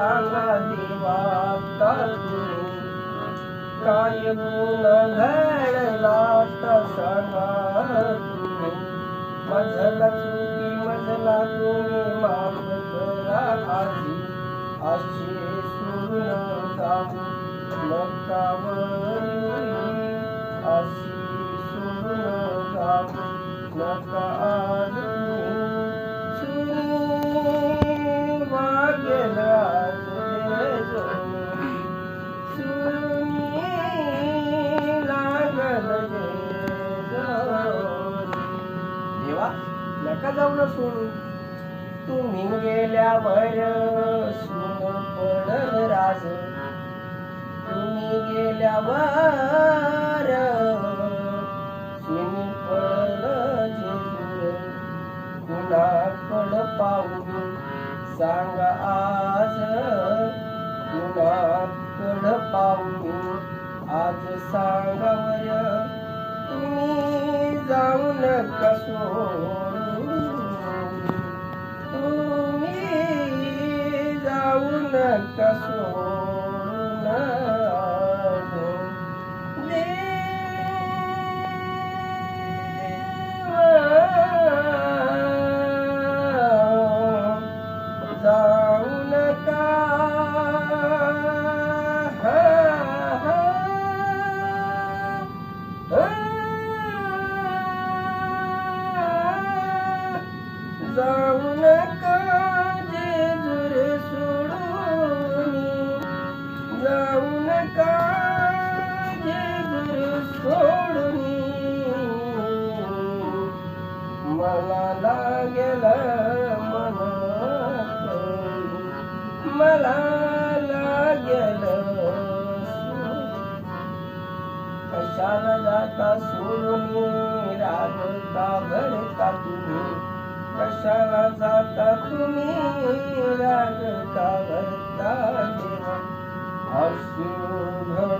सांगा देवा काय गुण घडला तर सांगा तुम्ही मजला चुकी मजला तुम्ही माफ करा आधी असे सोडून जाऊ अशी सोडून जाऊ नका नका जाऊ ना सोडून. तुम्ही गेल्यावर सुन पडल राज. तुम्ही गेल्यावर सुनी पडल जेजूर. कुणाकड पाहू सांगा आज. कुणाकड पाहू आज सांगावर. तुम्ही जाऊ नका सोडून. नका मला लागेल मन. मला लागेल कशाला जाता सोडून राग का भरता तुम्ही? कशाला जाता तुम्ही राग का भरता देवा अश्रू